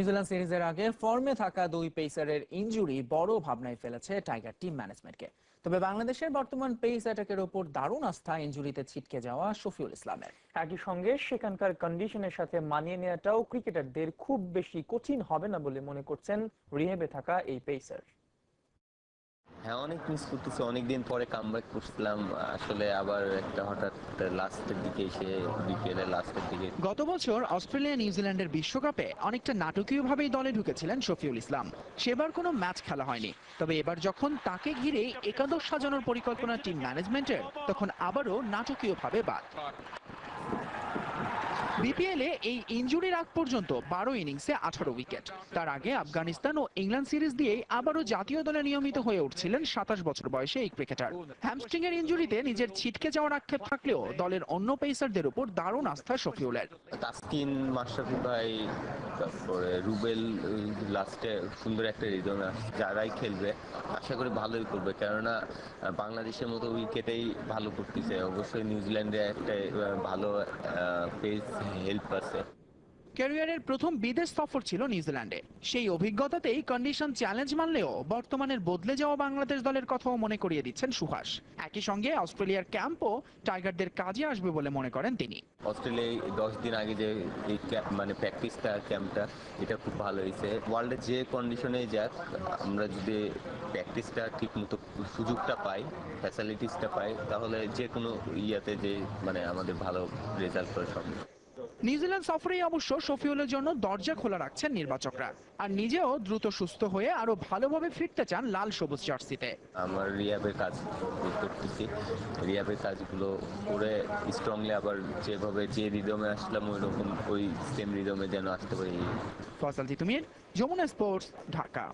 New Zealand সিরিজের আগে ফর্মে থাকা দুই পেসারের ইনজুরি বড় ভাবনায় ফেলেছে টাইগার টিম ম্যানেজমেন্টকে। তবে বাংলাদেশের বর্তমান পেস অ্যাটাকের ওপর দারুণ আস্থা ইঞ্জুরিতে ছিটকে যাওয়া শফিউল ইসলামের। একই সঙ্গে সেখানকার কন্ডিশনের সাথে মানিয়ে নেওয়াটাও ক্রিকেটারদের খুব বেশি কঠিন হবে না বলে মনে করছেন রিহেবে থাকা এই পেসার। হ্যাঁ অনেক মিস করতেছি। অনেকদিন পরে কামব্যাক করছিলাম। আসলে আবার একটা হঠাৎ লাস্টের দিকে এসে বিপিএল লাস্টের দিকে। গত বছর অস্ট্রেলিয়া নিউজিল্যান্ডের বিশ্বকাপে অনেকটা নাটকীয়ভাবেই দলে ঢুকেছিলেন শফিউল ইসলাম। সেবার কোনো ম্যাচ খেলা হয়নি। তবে এবার যখন তাকে ঘিরে একাদশ সাজানোর পরিকল্পনা টিম ম্যানেজমেন্টের, তখন আবারও নাটকীয়ভাবে বাদ। বিপিএলে এই ইনজুরির আগ পর্যন্ত বারো ইনিংসে আঠারো উইকেট। তার আগে আফগানিস্তান ও ইংল্যান্ড সিরিজ দিয়েই আবারও জাতীয় দলে নিয়মিত হয়ে উঠছিলেন সাতাশ বছর বয়সে এই ক্রিকেটার। হ্যামস্ট্রিং এর ইনজুরিতে নিজের ছিটকে যাওয়ার আক্ষেপ থাকলেও দলের অন্য পেসারদের উপর দারুণ আস্থা শফিউলের। তাসকিন মাশরাফি ভাই তারপরে রুবেল লাস্টে সুন্দর একটা রিদম যারাই খেলবে, আশা করি ভালোই করবে। কেননা বাংলাদেশের মতো উইকেটেই ভালো করতেছে। অবশ্যই নিউজিল্যান্ডে একটা ভালো পেস হেল্প আছে। ক্যারিয়ারের প্রথম বিদেশ সফর ছিল নিউজিল্যান্ডে। সেই অভিজ্ঞতাতেই কন্ডিশন চ্যালেঞ্জ মানলেও বর্তমানের বদলে যাওয়া বাংলাদেশ দলের কথাও মনে করিয়ে দিচ্ছেন সুহাস। একই সঙ্গে অস্ট্রেলিয়ার ক্যাম্পও টাইগারদের কাজে আসবে বলে মনে করেন তিনি। অস্ট্রেলিয়ায় দশ দিন আগে যে এই ক্যাম্প মানে প্র্যাকটিসটা ক্যাম্পটা এটা খুব ভালো হয়েছে। ওয়ার্ল্ডের যে কন্ডিশনে যাক আমরা যদি প্র্যাকটিসটা ঠিক মতো সুযোগটা পাই ফ্যাসিলিটিসটা পাই তাহলে যে কোনো ইয়াতে যে মানে আমাদের ভালো রেজাল্ট করা সম্ভব। নিউজিল্যান্ড সফরেই অবশ্য শফিউলের জন্য দরজা খোলা রাখছেন নির্বাচকরা। আর নিজেও দ্রুত সুস্থ হয়ে আরও ভালোভাবে ফিরতে চান লাল সবুজ জার্সিতে। আমার রিয়াবের কাজ করতেছি। রিয়াবের কাজগুলো করে স্ট্রংলি আবার যেভাবে যে রিদমে আসলাম ওই রকম ওই সেম রিদমে যেন আসতে পারি। ফসল তিতুমির যমুনা স্পোর্টস ঢাকা।